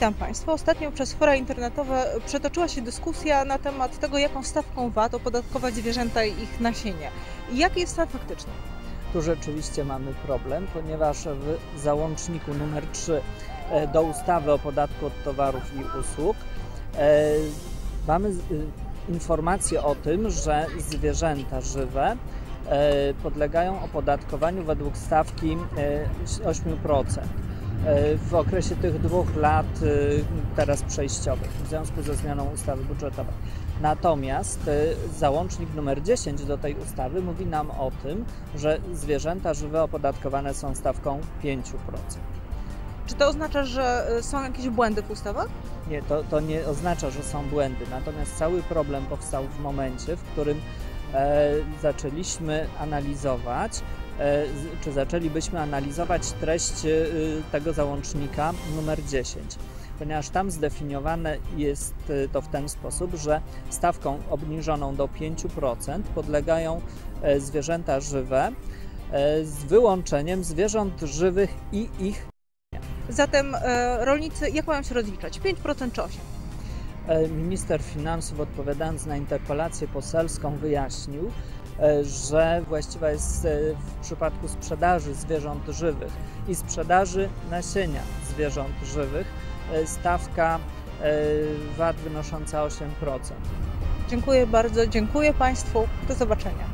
Witam Państwa. Ostatnio przez fora internetowe przetoczyła się dyskusja na temat tego, jaką stawką VAT opodatkować zwierzęta i ich nasienie. Jaki jest stan faktyczny? Tu rzeczywiście mamy problem, ponieważ w załączniku numer 3 e, do ustawy o podatku od towarów i usług e, mamy e, informację o tym, że zwierzęta żywe podlegają opodatkowaniu według stawki 8% w okresie tych dwóch lat teraz przejściowych w związku ze zmianą ustawy budżetowej. Natomiast załącznik numer 10 do tej ustawy mówi nam o tym, że zwierzęta żywe opodatkowane są stawką 5%. Czy to oznacza, że są jakieś błędy w ustawach? Nie, to, to nie oznacza, że są błędy. Natomiast cały problem powstał w momencie, w którym e, zaczęliśmy analizować, e, czy zaczęlibyśmy analizować treść e, tego załącznika numer 10 ponieważ tam zdefiniowane jest e, to w ten sposób, że stawką obniżoną do 5% podlegają e, zwierzęta żywe e, z wyłączeniem zwierząt żywych i ich. Zatem rolnicy jak mają się rozliczać? 5% czy 8%? Minister finansów odpowiadając na interpelację poselską wyjaśnił, że właściwa jest w przypadku sprzedaży zwierząt żywych i sprzedaży nasienia zwierząt żywych stawka VAT wynosząca 8%. Dziękuję bardzo, dziękuję Państwu, do zobaczenia.